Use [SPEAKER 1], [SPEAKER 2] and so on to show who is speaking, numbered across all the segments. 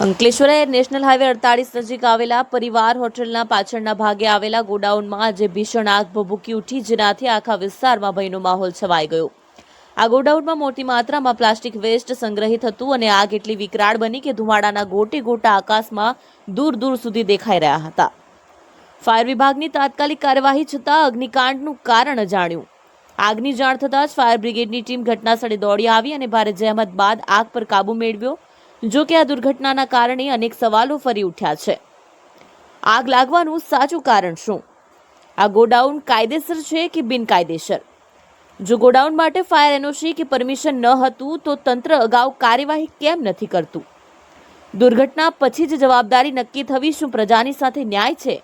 [SPEAKER 1] Ankleshwar national highway અડતાળીસ નજીક આવેલા પરિવાર હોટલના પાછળના ભાગે આવેલા ગોડાઉનમાં આજે ભીષણ આગ ભભૂકી ઉઠી, જેનાથી આખા વિસ્તારમાં ભયનો માહોલ છવાઈ ગયો. આ ગોડાઉનમાં મોટી માત્રામાં પ્લાસ્ટિક વેસ્ટ સંગ્રહિત હતું અને આગ એટલી વિકરાળ બની કે ધુમાડાના ગોટે ગોટા આકાશમાં દૂર દૂર સુધી દેખાઈ રહ્યા હતા. ફાયર વિભાગની તાત્કાલિક કાર્યવાહી છતાં અગ્નિકાંડનું કારણ જાણ્યું આગની જાણ થતાં જ ફાયર બ્રિગેડની ટીમ ઘટનાસ્થળે દોડી આવી અને ભારે જહેમત બાદ આગ પર કાબૂ મેળવ્યો. જો કે આ દુર્ઘટનાના કારણે અનેક સવાલો ફરી ઉઠ્યા છે. આગ લાગવાનું સાચું કારણ શું? આ ગોડાઉન કાયદેસર છે કે બિનકાયદેસર? જો ગોડાઉન માટે ફાયર એનઓસી કે પરમિશન ન હતું, તો તંત્ર અગાઉ કાર્યવાહી કેમ નથી કરતું? દુર્ઘટના પછી જ જવાબદારી નક્કી થવી શું પ્રજાની સાથે ન્યાય છે?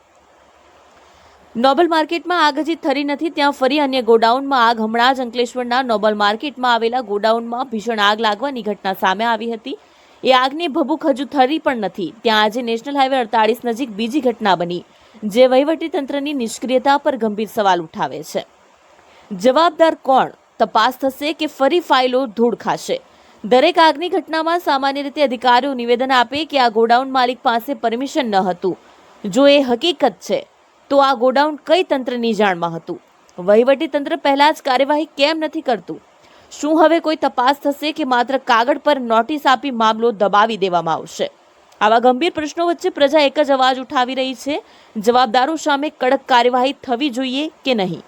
[SPEAKER 1] નોબલ માર્કેટમાં આગ હજી થરી નથી, ત્યાં ફરી અન્ય ગોડાઉનમાં આગ. હમણાં જ અંકલેશ્વરના નોબલ માર્કેટમાં આવેલા ગોડાઉનમાં ભીષણ આગ લાગવાની ઘટના સામે આવી હતી. એ આગની ભભૂક હજુ થરી પણ નથી. ત્યાં આજે નેશનલ હાઈવે અડતાળીસ નજીક બીજી ઘટના બની, જે વહીવટી તંત્રની નિષ્ક્રિયતા પર ગંભીર સવાલ ઉઠાવે છે. જવાબદાર કોણ? તપાસ થશે કે ફરી ફાઇલો ધૂળ ખાશે? દરેક આગની ઘટનામાં સામાન્ય રીતે અધિકારીઓ નિવેદન આપે કે આ ગોડાઉન માલિક પાસે પરમિશન ન હતું. જો એ હકીકત છે, તો આ ગોડાઉન કઈ તંત્રની જાણમાં હતું? વહીવટી તંત્ર પહેલાં જ કાર્યવાહી કેમ નથી કરતું? શું હવે કોઈ તપાસ થશે કે માત્ર કાગળ પર નોટિસ આપી મામલો દબાવી દેવામાં આવશે? આવા ગંભીર પ્રશ્નો વચ્ચે પ્રજા એક જ અવાજ ઉઠાવી રહી છે. જવાબદારો સામે કડક કાર્યવાહી થવી જોઈએ કે નહીં?